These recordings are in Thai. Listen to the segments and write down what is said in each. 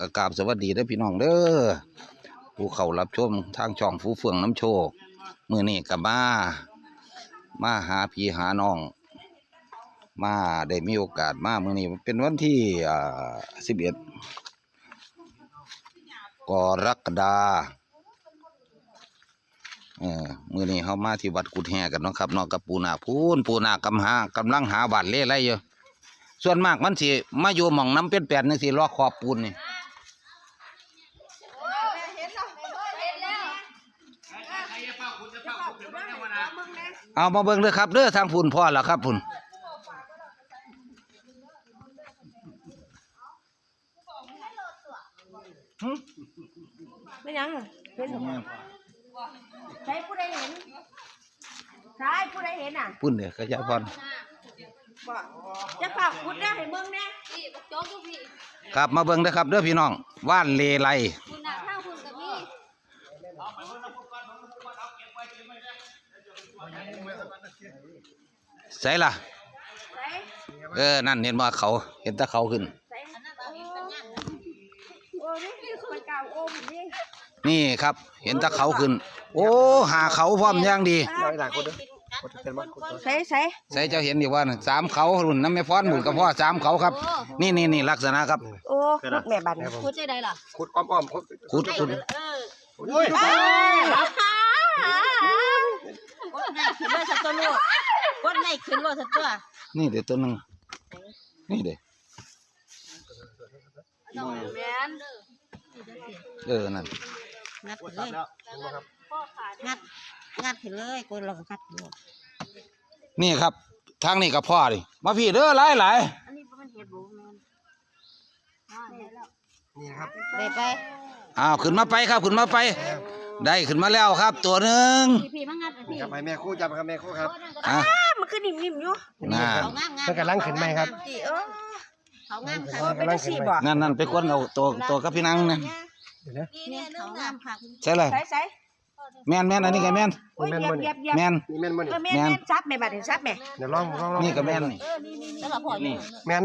กกราบสวัสดีเด้อพี่น้องเด้อผู้เขารับชมทางช่องฟูเฟืองน้ำโชคมื้อนี้ก็มามาหาพี่หาน้อง มาได้มีโอกาสมามื้อนี้เป็นวันที่อ่า11กรกฎาเออมื้อนี้เฮามาที่วัดกุดแฮกันเนาะครับนาะกับปูนาพูนปูนากำหากำลังหาบาดเล่ไรอยู่ส่วนมากมันสิมาอยู่หม่องน้ำเป็นแปดนี่สิลอกขอบปูนนี่ เอามาเบิ่งเลยครับเด้อทางพุ่นพ่อแล้วครับพุ่นไม่ยังเห็นใช้ผู้ใดเห็นใช่ผู้ใดเห็นอะพุ่นเด้อกระยาพรบอกจะฝากคุณได้ให้เบิ่งแน่พี่บักโจ๊กอยู่พี่ครับมาเบิ่งเด้อครับเด้อพี่น้องว่านเลไลคุณน่ะถ้าคุณกับพี่ ใส่ล่ะใส่เออ นั่นเห็นว่าเขา เห็นแตะเขาขึ้นใส่โอ้นี่คือคนเก่าโอ้มนี่นี่ครับ เห็นแตะเขาขึ้น โอ้ หาเขาพร้อมอย่างดีน้อยหลายคนเด้อคนเป็นบ้านคนใส่ใส่ใส่เจ้าเห็นอยู่ว่าน่ะสามเขารุ่นน้ำไม่ฟ้อนหมุนกับพ่อสามเขาครับ นี่นี่นี่ลักษณะครับ โอ้ลูกแม่บันคุณใจใดล่ะขุดอ้อมๆขุดขุดขุดเออโอ้ยกดไง ขึ้นรถสักตัวลูกกดไงขึ้นรถสักตัวนี่เดี๋ยวตัวหนึงนี่เดี๋ยวน้องแมนเออนั่นงัดขึ้นเลยงัดงัดขึ้นเลยกูลองงัดดูนี่ครับ ทางนี้กับพ่อดิมาพี่เด้อหลายหลายอันนี้มันเห็ดบุแมนนี่ครับได้ไปอ้าวขึ้นมาไปครับขึ้นมาไป ได้ขึ้นมาแล้วครับ ตัวหนึ่งพี่พี่มางัดพี่ครับให้แม่คู่จับครับแม่คู่ครับ อะมันคือนิ่มๆอยู่น่าเขางามงามเพิ่นกำลังขึ้นไหมครับสิเออเขางามเออเป็นจังซี่บ่นั่นนั่นไปคนเอาตัวตัวกับพี่นังนะเดี๋ยวนะเนี่ยเขางามค่ะใช่เลยใส่ใส่แม่นแม่นอันนี้ก็แม่นโอ้ยเหยียบเหยียบเหยียบแม่นนี่แม่นบ่เอนี่อแม่แม่ซับแม่บัดเห็นซับแม่เดี๋ยวลองลองลองนี่ก็แม่นนี่ แล้วก็พอนี่ แม่น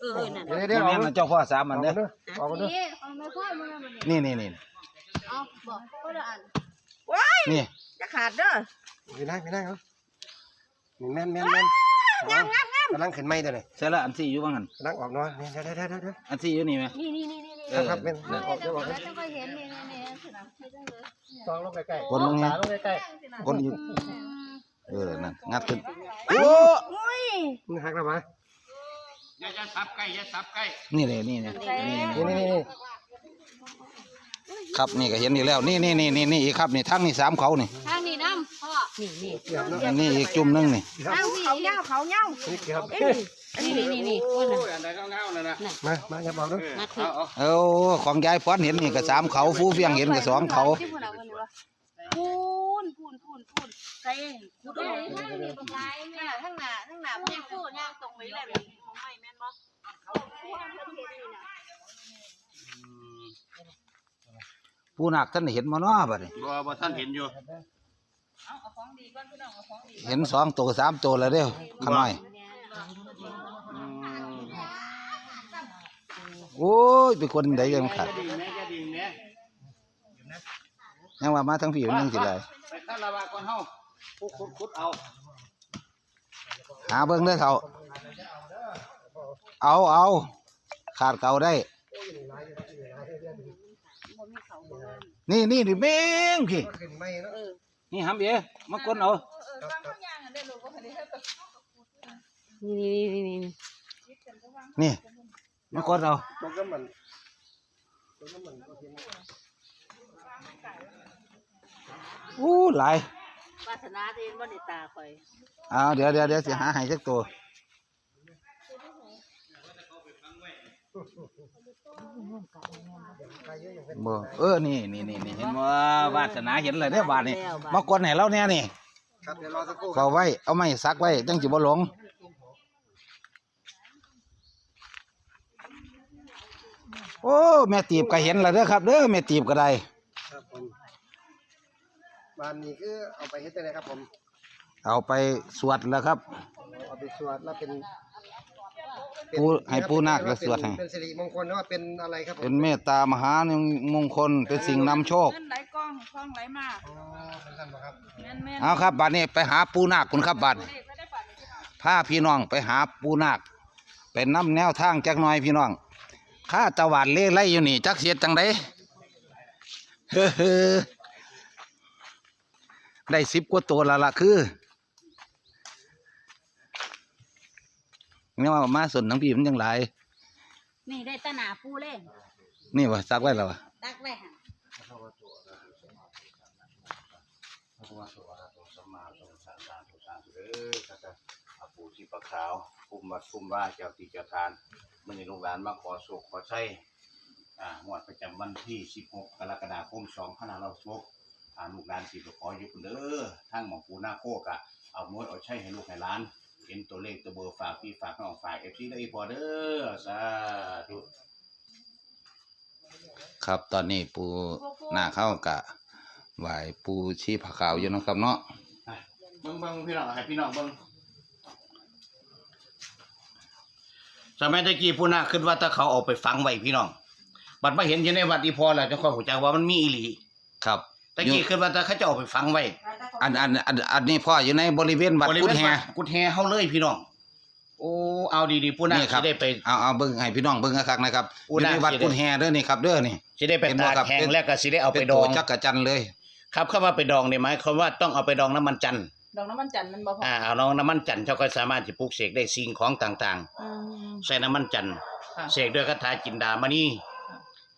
เออนั่นเดี๋ยวเดี๋ยวแม่เอานนะเจ้าพ่อสามอันเด้อเอากันเด้อพี่เอาไม่ค่อยมามันนี่นี่ นี่เอาบอกก็ละอันว้ายนี่จะขาดเด้อพี่นั่งพี่นั่งครับนี่แม่นแม่นแม่นกำลังขึ้นไหมเดี๋ยวนี้ใช่ละอันสี่อยู่บ้างหันกำลังออกเนาะนี่เดี๋ยวเดี๋ยวเดี๋ยวเดี๋ยวอันสี่อยู่นี่ไหมนี่นี่นี่นี่เออครับแม่นนั่นออกเดี๋ยวออกแล้วจะก็เห็นนี่นี่นี่สนามที่ได้เลยซองลงใกล้ๆคนลงไงลงใกล้คนอยู่เออนั่นงัดขึ้นโอ้อุ้ยๆนี่หักแล้วมานี่เลยนี่นี่นี่นี่นี่นี่ ครับนี่ก็เห็นอีกแล้ว นี่นี่นี่นี่นี่อีกครับนี่ทั้งนี่สามเขานี่ทางนี้น้ำพ่อเกือบเนาะอันนี้อีกจุ่มหนึงนี่ทางพี่เขาเหย้าเขาเหย้านี่เกือบเอ้ยนี่นี่นี่นี่คนน่ะมามาอย่าบอกเด้องัดขึ้นเอาของยายพรเห็นนี่ก็สามเขาฟูเฟียงเห็นก็สองเขาที่พูดเอาวันนี้วะพูนพูนพูนพูนใส่พูดเลยทั้งนี้ตรงไหนแม่ทั้งหน้าทั้งหน้าแม่พูดย่างตรงนี้แหละแบบของไม่แม่นบ่ ผู้นักท่านเห็นมาเนาะบัดนี้ บ่บ่ท่านเห็นอยู่เห็นสองตัวสามตัวแล้วเด้อขน้อยโอ้ยเป็นคนใดกันขาดดิ่งแม่จะดิ่งแม่ยังว่ามาทั้งพี่มันยังสิไรไปตั้งระบาก่อนเฮาพุขุดขุดเอาหาเบิ่งเด้อเขาเอาเอาขาดเก่าได้ นี่นี่นี่เบ้งพี่ขึ้นไหมเนาะนี่หำเอ๋มากดเอานี่นี่นี่นี่นี่มากดเอาตกน้ำมันตกน้ำมันอู้หลายวาสนาที่บ่ได้ตาคอย เอาเดี๋ยวเดี๋ยวเดี๋ยวสิหาให้สักตัว บ่เออนี่นี่นี่นี่เห็นว่าวาสนาเห็นเลยเด้อบาดนี่มากดให้เราแน่นี่ครับเดี๋ยวรอสักครู่เฝ้าไว้เอาไม้ซักไว้จังสิบ่หลงโอ้แม่ตีบก็เห็นแล้วเด้อครับเด้อแม่ตีบก็ได้ครับผมบ้านนี้คือเอาไปเฮ็ดจังไดครับผม เอาไปสวดแล้วครับ เอาไปสวดแล้วเป็น ปูให้ปูนาคและสวดให้ เป็นสิริมงคลหรือว่าเป็นอะไรครับผมเป็นเมตตามหามงคลเป็นสิ่งนำโชค เงินไหลกองคลองไหลมาอ๋อเป็นท่านบ่ครับ แม่นแม่นเอาครับบัดนี้ไปหาปูนาคคุณครับบัด เลขไม่ได้ฝันที่เขาพาพี่น้องไปหาปูนาคเป็นน้ำแนวทางจักหน่อยพี่น้องข้าตะวันเล่ไล่อยู่นี่ จักเสียจังไดเฮ้อได้สิบกว่าตัวและละคือ นี่ยว่ามาส่วนทั้งพี่มันยังหลายนี่ได้ตะหนาปูเล่นนี่วะซักไว้แล้ววะตักไว้หั่นพระพุทธวราโตสัมมาสัมพุทธัสสะตุสาธุเด้อสักกะอาปูชีปะขาวภูมิวัดภูมิว่าเจ้าที่เจ้าทานมื้อนี้ลูกหลานมาขอโชคขอใช้อ่างวดประจำวันที่ 16 กรกฎาคม2566อ่าลูกหลานสิไปขออยู่พุ่นเด้อทางหมองปูนาโคกะเอามวยเอาใช้ให้ลูกให้หลานเห็นตัวเลขตัวเบอร์ฝากพี่ฝากน้องฝาก FC ได้อีพอเด้อสาธุครับตอนนี้ปูหน้าเข้ากะไหวปูชีผาขาวอยู่เนาะครับเนาะเบิ่งเบิ่งพี่น้องให้พี่น้องเบิ่งสมัยตะกี้ผู้นาคขึ้นว่าถ้าเขาเอาไปฝังไว้พี่น้องบัดมาเห็นอยู่ในวัดอีพอแล้วจะค่อยหูจักว่ามันมีอีหลี ครับตะกี้ขึ้นว่าถ้าเขาจะเอาไปฝังไว้ อันอันอันอันนี้พ่ออยู่ในบริเวณวัดบริกุเวดณแฮ วัดกุดแฮเฮาเลยพี่น้อง โอ้เอาดีๆผู้นาคนี่ครับสิได้ไป เอาเอาเบิ่งให้พี่น้องเบิ่งคักๆนะครับออุยู่ณา ในวัดสิได้กุนแฮเด้อนี่ครับเด้อนี่ สิได้ไปเห็นบ่ตากครับแห้งเป็น แล้วก็สิได้เอาไปเป็นดตัอวง จักรจันทร์เลยครับคำว่าไปดองนี่หมายความว่าต้องเอาไปดองน้ำมันจันทร์ดอกน้ำมันจันทร์มันบ่พออ่าเอาน้องน้ำมันจันทร์เขาก็สามารถจะปลูกเสกได้สิ่งของต่างอืมๆ ใส่น้ำมันจันทร์ค่ะ เสกด้วยคาถาจินดามณี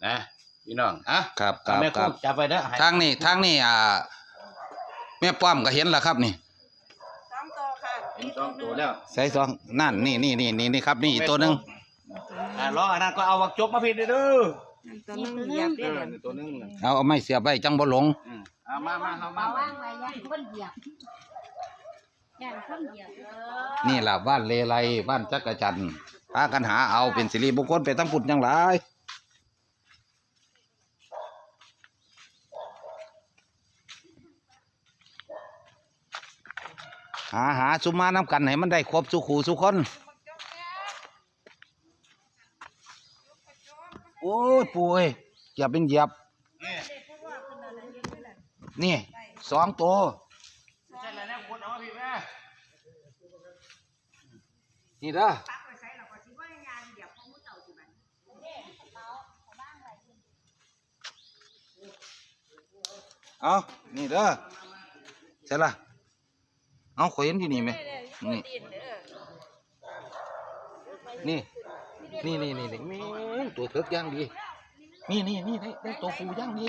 นะพี่น้องอะครับคเอารับแม่คคุรับณจับไว้เด้อให้ ทางนี้ทางนี้อ่าแม่ป้อมก็เห็นแล้วครับนี่สองตัวค่ะเห็นสองตัวแล้วใส่ซองนั่นนี่นี่นี่นี่นี่ครับ นี่อีกตัวหนึงอ่ารออันนั้นก็เอาวักจกมาพี่เด้อตัวนึงเหยียบเอได้อเลยตัวหนึงน่ะเอาเอาไม้เสียบไว้จังบ่หลงอืมเอามามาเอามาเอาว่างไว้ย่านคนเหยียบย่านคนเหยียบเออนี่ล่ะบ้านเลไลบ้านจักรจันทร์พากันหาเอาเป็นสิริมงคลไปทั้งพุ่นจังหล หาหาสุมาน้ำกันให้มันได้ครบสุขูสุคนโอ้ยป่วยอย่าเป็นเหยียบ นี่สองตัวใช่แล้วนะคุณเอามาพี่แม่นี่เด้อเอานี่เด้อใช่ละ เอาขอยเห็นที่นี่ไหมนี่นี่นี่นี่นี่นี่แม่งตัวเถิกย่างดี นี่นี่นี่ได้ได้ตัวฟูย่างดี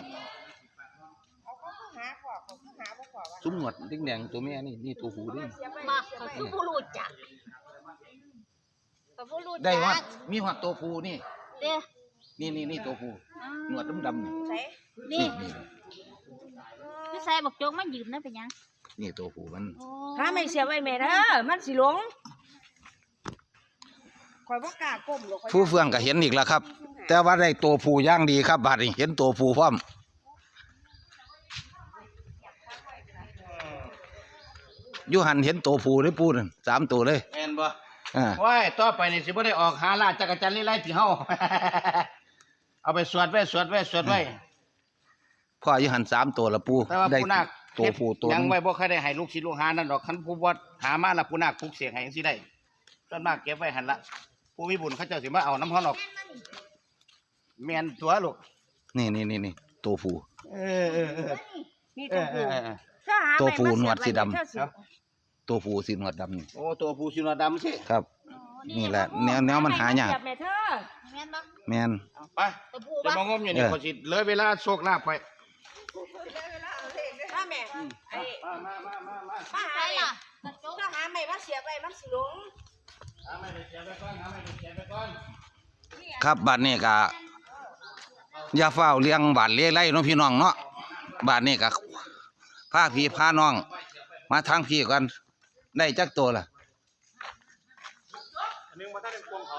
ซุ้มหนวดดิ้งแดงตัวแม่นี่นี่ตัวฟูด้วยมาเขาคือผู้รู้จักเขาผู้รู้จักได้ฮอดมีฮอดตัวฟูนี่เด้อนี่นี่นี่ตัวฟูหนวดดำๆนี่นี่นี่พี่ใส่บอกโจกมายืมนั่นเป็นหยัง นี่ตัวฟูมันโอ้ถ้าไม่เสียไว้แม่เด้อมันสิหลงข่อยบ่กล้าก้มหรอกข่อยผู้เฟื่องก็เห็นอีกแล้วครับ แต่ว่าได้ตัวผู้ย่างดีครับ บาดนี้เห็นตัวผู้พร้อมอยู่หันเห็นตัวผู้ได้ปูนั่นสามตัวเลยแม่นบ่อ่าว้ายต่อไปนี่สิบ่ได้ออกหาลาดจักรจันทร์ไล่ๆที่เฮาเอาไปสวดไว้สวดไว้สวดไว้พ่ออยู่หันสามตัวละปูแต่ว่าได้ผู้นาค ตัวผู้ตัวหยังนึงไว้บ่เคยได้ให้ลูกศิษย์ลูกหานั่นดอกคันผู้บวชหามาแล้วผู้นาคปลุกเสกให้จังซี่ได้ส่วนมากเก็บไว้หั่นละผู้มีบุญเขาเจ้าสิมาเอาน้ำเฮาหรอกแม่นตัวลูกนี่นี่นี่นี่ตัวผู้เออเออเออนี่เอตัวอเอผู้อเออถ้าหาตัวไม้ผู้มาหนวดสีดำเสียบไว้เธอตัวผู้สีหนวดดำนี่โอ้ตัวผู้สินดำสิครับ นี่แหละแนวแนวมันหายากเสีบแม่เธอแม่นบ่แมนเอาไปตัวผู้จะบ่มางมอยู่นี่เออเขาสิเลยเวลาโชคลาภไปถ้าแม่ไอ้มามามามามาถ้าหาใช่ไม้ล่ะกระโจกถ้าหาไม้มาเสียบไว้มันสิหลงเอาไม่ได้เสียไปก่อนเอาไม่ได้เสียไปก่อนครับบัดนี้ก็อย่าเฝ้าวเลี้ยงบาดเลี้ยไรเนาะพี่น้องเนาะบาดนี้ก็พาพี่พาน้อง มาทางพี่กันได้จักตัวล่ะอันนึงมาถ้าเป็นพวงเขา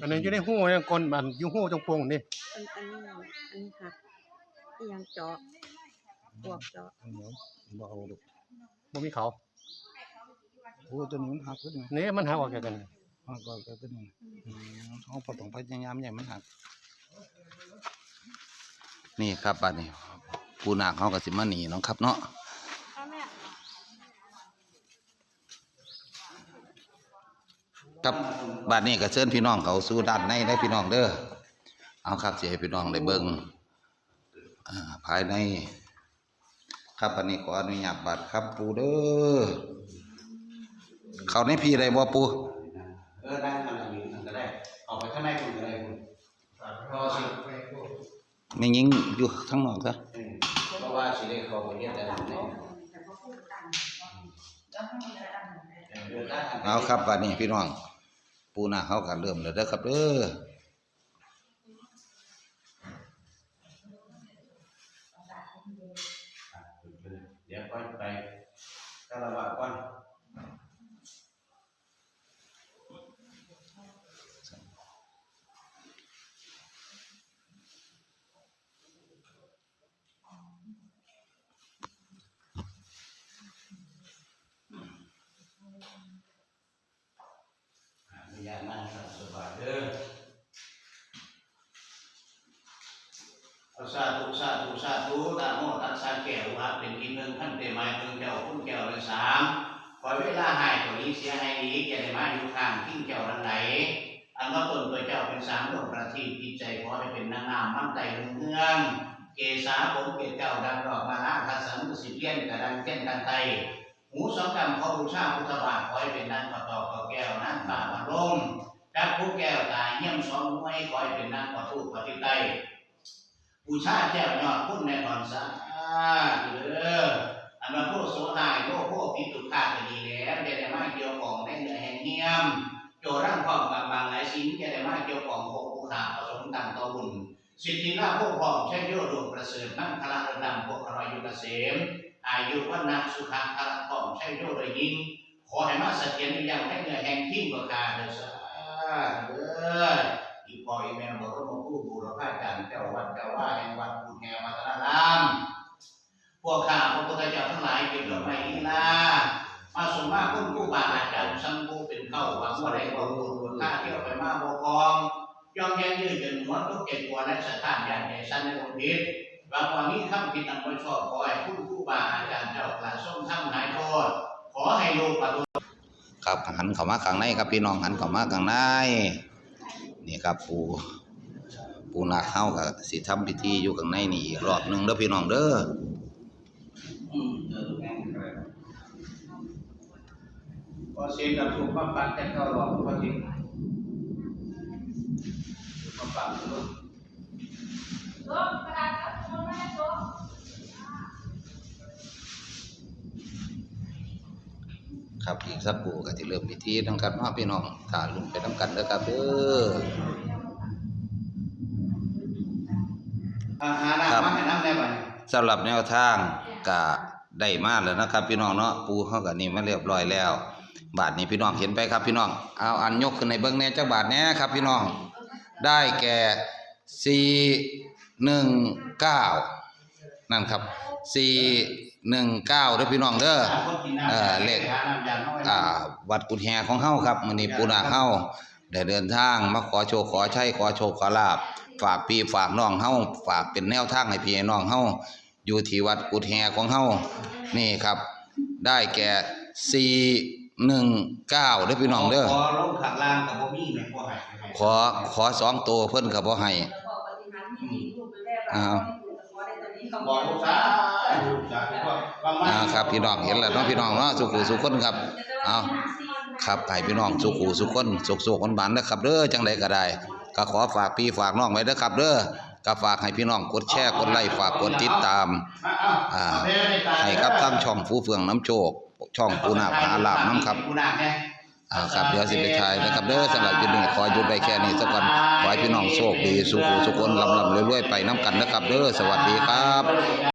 อันนี้อยู่ในหูเนี่ยกลมันอยู่หูตรงโพงนี่อันอันนี้อันนี้ค่ะอีหยังเจาะบวกเจาะบ่เอาลูกบ่มีเขาโอ้ตัวนี้มันหักขึ้นนี่นี่มันหาออกจากกันหักก่อนก็ตัวนี้อืมเขาพอต้องพยายามใหญ่มันหักนี่ครับบัดนี้ปูนาคเขาก็สิมาหนีเนาะครับเนาะ เอาแม่ ครับบัดนี้ก็เชิญพี่น้องเขาสู่ด้านในได้พี่น้องเด้อเอาครับสิให้พี่น้องได้เบิ่งอ่าภายใน ครับอันนี้ขออนุญาตบัตรครับปูเด้อเขาในพี่ได้บ่ปูเออได้ขนาดนี้ก็ได้เอาไปข้างในคุณก็ได้คุณรอสิไม่ยิงอยู่ข้างนอกซะเออเพราะว่าสิได้เข้าไปเรียนแต่ละไหนเออได้ทางเอาครับบัดนี้พี่น้อง ปูนาเขากันเริ่มแล้วเด้อครับเออเดี๋ยวก่อนไปคารวะก่อนามคอยเวลาหายตัวนี้เสียให้ดีแก่ได้มาอยู่ข้างทิ้งแก้วรันไหนอันว่าตนตัวเจ้าเป็นสามดวงประทีปจิตใจขอให้เป็นนางงามมั่นใจรุ่งเรืองเกษาผมเกศเจ้าดังดอกมานาทัสังมุสิเลียนกระดังเต้นกันไตหูสองกำเขาบูชาพุทธบาทคอยเป็นนางขอตอกขอแก้วนั่งป่ามาลมจับผู้แก้วตายเยี่ยมสองมวยคอยเป็นนางขอทูตขอทิไตบูชาแก้วยอดพุ่นในตอนสาธุ สิทธิลาภพวกพ้องใช้โยโดประเสริฐนั่งคละระดับพวกครอยอยู่เกษมอายุวันนาสุขังคละพ้องใช้โยโดยยิ่งขอให้มาเสถียรอย่างให้เนื้อแห่งทิ้งประกาเถิดสาเด้ออีพออีแม่บรมครูบูรพาจารย์เจ้าวัดเจ้าว่าแห่งวัด เจ็ดตัวและสถานอย่างใหญ่สั้นในองค์พิษบางวันนี้คำผิดอันไม่ชอบขอให้ผู้ครูบาอาจารย์เจ้ากระส่งทำหายโทษขอให้ลูกปฏิครับหันเข้ามาข้างในครับพี่น้องหันเข้ามาข้างในนี่ครับปูปูนาคเฮาก็สิทำพิธีอยู่ข้างในนี่อีกรอบหนึงเด้อพี่น้องเด้ออืมเออแม่งเลยพอเสียงกับถูกปั๊บปั๊บแต่ก็รอพอเสียงปั๊บปั๊บลูก ครับอีกสักปูก็สิเริ่มพิธีนำกันเนาะพี่น้องถ้าลุ้นไปนํกันเด้อครับเด้ออาหารน้ำมาให้น้ำได้บ่เนี่ยสำหรับแนวทางก็ได้มาแล้วนะครับ พี่น้องเนาะปูเฮาก็นี่มาเรียบร้อยแล้ว บาทนี้พี่น้องเห็นไปครับพี่น้องเอาอันยกขึ้นในเบิ่งแหน่จักบาทแหน่ครับ พี่น้องได้แก่สี่ หนึ่งเก้านั่นครับสี่หนึ่งเก้าเด้อพี่น้องเด้อคนกินน้ำเอ่อเลขหาน้ำยาน้อยอ่าวัดกุฎแฮของเฮาครับมื้อนี้ปูนาคเฮาได้เดินทางมาขอโชคขอชัยขอโชคขอลาภฝากพี่ฝากน้องเฮาฝากเป็นแนวทางให้พี่ให้น้องเฮาอยู่ที่วัดกุฎแฮของเฮานี่ครับ ได้แก่419เด้อพี่น้องเด้อขอลงข้างล่างกับบ่มีแม่นบ่ให้ให้ขอขอสองตัวเพิ่นก็บ่ให้ อ้าวบอกลูกสาวลูกสาวก็บางวันอ่าครับพี่น้องเห็นแล้วเนาะพี่น้องเนาะสุขุสุขคนครับเอาครับให้พี่น้องสุขุสุขคนสุขๆหวานๆนะครับเด้อจังใดก็ได้ก็ขอฝากพี่ฝากน้องไว้เด้อครับเด้อก็ฝากให้พี่น้องกดแชร์กดไลค์ฝากกดติดตามอ่าให้กับทางช่องฟูเฟืองน้ำโชคช่องปูนาคมหาลาบน้ำครับ เอ่าครับเดี๋ยวสิไปทายนะครับเด้อสำหรับคลิปนี้ขอหยุดไปแค่นี้สักวันขอให้พี่น้องโชคดีสุขสุขคนลำลำรวยๆไปน้ำกันนะครับเด้อสวัสดีครับ